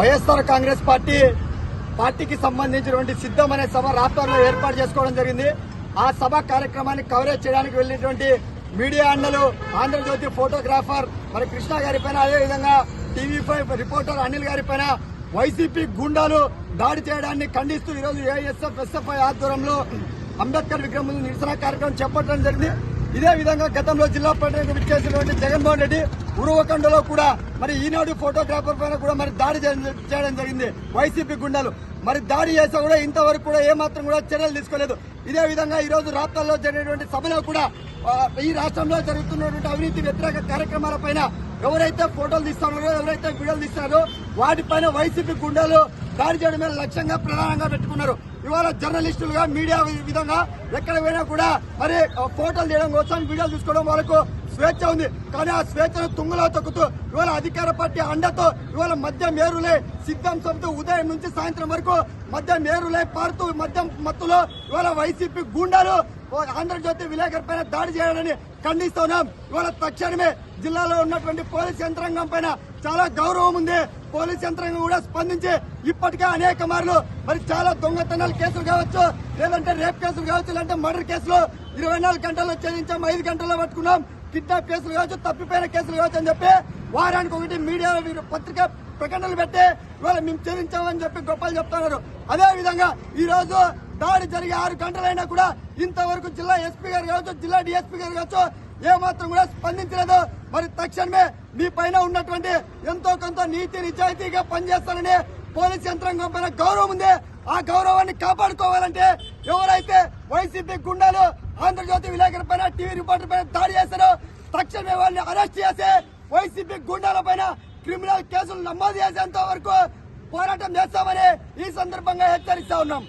YSR Congress party పార్టీకి సంబంధించినటువంటి సిద్ధం అనే సభ రాష్ట్రంలో ఏర్పాటు చేసుకోవడం జరిగింది. ఆ సభ కార్యక్రమాన్ని కవరేజ్ చేయడానికి వెళ్ళినటువంటి మీడియా అన్నలు ఆంధ్రజ్యోతి ఫోటోగ్రాఫర్ మరి కృష్ణ గారి పైన అదేవిధంగా టీవీ ఫైవ్ రిపోర్టర్ అనిల్ గారి పైన వైసీపీ గుండాలు దాడి చేయడాన్ని ఖండిస్తూ ఈరోజు ఏఎస్ఎఫ్ ఎస్ఎఫ్ఐ ఆధ్వర్యంలో అంబేద్కర్ విగ్రహం ముందు నిరసన కార్యక్రమం చేపట్టడం జరిగింది. ఇదే విధంగా గతంలో జిల్లా పర్యటనకు విచ్చేసినటువంటి జగన్మోహన్ రెడ్డి ఉరువకొండలో కూడా మరి ఈనాడు ఫోటోగ్రాఫర్ పైన కూడా మరి దాడి చేయడం చేయడం జరిగింది. వైసీపీ గుండాలు. మరి దాడి చేసా కూడా ఇంతవరకు కూడా ఏమాత్రం కూడా చర్యలు తీసుకోలేదు. ఇదే విధంగా ఈ రోజు రాష్ట్రాల్లో జరిగినటువంటి సభలో కూడా ఈ రాష్ట్రంలో జరుగుతున్నటువంటి అవినీతి వ్యతిరేక కార్యక్రమాల పైన ఎవరైతే ఫోటోలు తీస్తున్నారో ఎవరైతే వీడియోలు తీస్తున్నారో వాటిపైన వైసీపీ గుండాలు దాడి చేయడమే లక్ష్యంగా ప్రధానంగా పెట్టుకున్నారు. ఇవాళ జర్నలిస్టులుగా మీడియా విధంగా ఎక్కడ పోయినా కూడా మరి ఫోటోలు తీయడం కోసం వీడియోలు తీసుకోవడం వాళ్ళకు స్వేచ్ఛ ఉంది. కానీ ఆ స్వేచ్ఛను తుంగలో తొక్కుతూ ఇవాళ అధికార పార్టీ అండతో ఇవాళ మద్యం మేరులే సిద్ధం సొంత ఉదయం నుంచి సాయంత్రం వరకు మద్యం మేరులే పారుతూ మద్యం మత్తులో ఇవాళ వైసీపీ గూండాలు ఆంధ్రజ్యోతి విలేకరు పైన దాడి చేయాలని ఖండిస్తున్నాం ఇవాళ తక్షణమే జిల్లాలో ఉన్నటువంటి పోలీస్ యంత్రాంగం పైన చాలా గౌరవం ఉంది. పోలీస్ యంత్రాంగం కూడా స్పందించి ఇప్పటికే అనేక మార్లు మరి చాలా దొంగతనాల కేసులు కావచ్చు లేదంటే రేప్ కేసులు కావచ్చు లేదంటే మర్డర్ కేసులు ఇరవై నాలుగు గంటల్లో ఛేదించాం ఐదు గంటల్లో పట్టుకున్నాం. కిడ్నాప్ కేసులు కావచ్చు తప్పిపోయిన కేసులు కావచ్చు అని చెప్పి వారానికి ఒకటి మీడియా మీరు పత్రిక ప్రకటనలు పెట్టి ఇవాళ మేము చెల్లించామని చెప్పి గొప్పలు చెప్తున్నారు. అదే విధంగా ఈ రోజు దాడి జరిగి ఆరు గంటలైనా కూడా ఇంతవరకు జిల్లా ఎస్పీ గారు కావచ్చు జిల్లా డిఎస్పీ గారు కావచ్చు ఏమాత్రం కూడా స్పందించలేదు. మరి తక్షణమే మీ పైన ఉన్నటువంటి ఎంతో కొంత నీతి నిజాయితీగా పనిచేస్తారని పోలీస్ యంత్రాంగం పైన గౌరవం ఉంది. ఆ గౌరవాన్ని కాపాడుకోవాలంటే ఎవరైతే వైసీపీ గుండాలు ఆంధ్రజ్యోతి విలేకరుల పైన టీవీ రిపోర్టర్ పైన దాడి చేశారు. తక్షణమే వాళ్ళని అరెస్ట్ చేసి వైసీపీ గుండాల పైన క్రిమినల్ కేసులు నమోదు చేసేంత వరకు పోరాటం చేస్తామని ఈ సందర్భంగా హెచ్చరిస్తా ఉన్నాం.